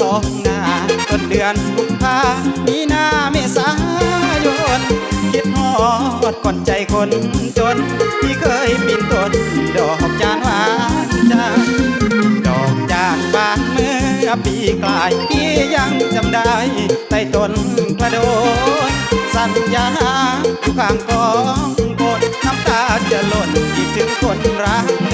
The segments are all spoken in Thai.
ท้องนาต้นเดือนกุมภามีนาเมษายนคิดฮอดก่อนใจคนจนที่เคยปีนต้นดอกจานหวานจางดอกจานบานเมื่อปีกลายพี่ยังจำได้ใต้ต้นกระโดนสัญญาข้างกองโกดน้ำตาจะหล่นคิดถึงคนรัก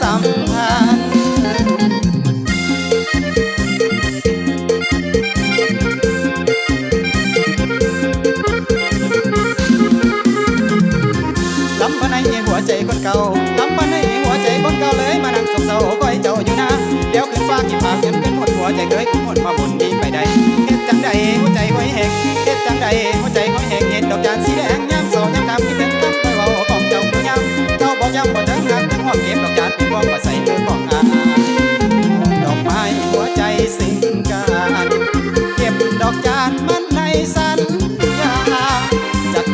สัมพันธ์ลำพันในหัวใจคนเก่าลำพันในหัวใจคนเก่าเลยมานั่งสกเศร้าคอยเจ้าอยู่นะเดี๋ยวขึ้นฟ้ากี่ปากเงินขึ้นหมดหัวใจเคยคุ้มหมดมาบุญดีไปใดเฮ็ดจังใดหัวใจคอยแหกเฮ็ดจังใดหัวใจคอยแหกเห็นดอกจานสีแดง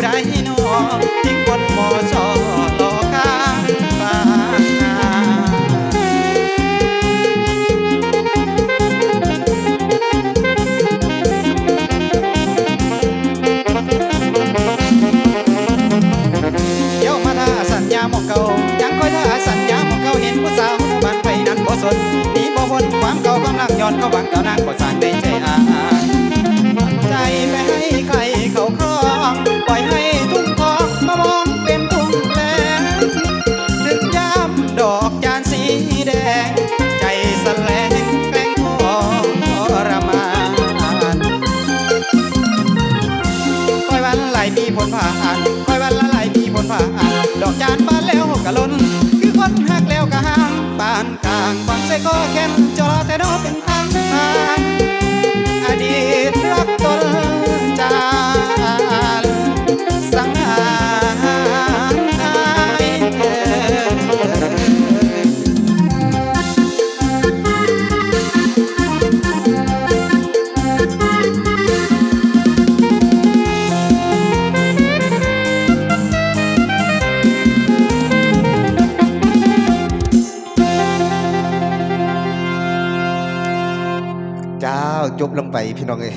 ผู้ใดหนอทิ้งบนมอชอรอข้างบ้านนาเดี๋ยวมาท่าสัญญาหมองเก่ายังคอยท่าสัญญาหมองเก่าเห็นผู้สาวบ้านไปนั้นบ่สนหนีบ่พ้นความเก่ากำลังย้อนเข้าบังเก่านางบ่สร้างในใจอาใจไปให้ ผลผ่านคอยวันละไหลปีผลผ่านดอกจานบานแล้วกะล้น คือคนหักแล้วกะห่างปานกลางฟังใส่ก็แค้นจอแต่นอเป็นทา จบลงไปพี่น้องเอ้ย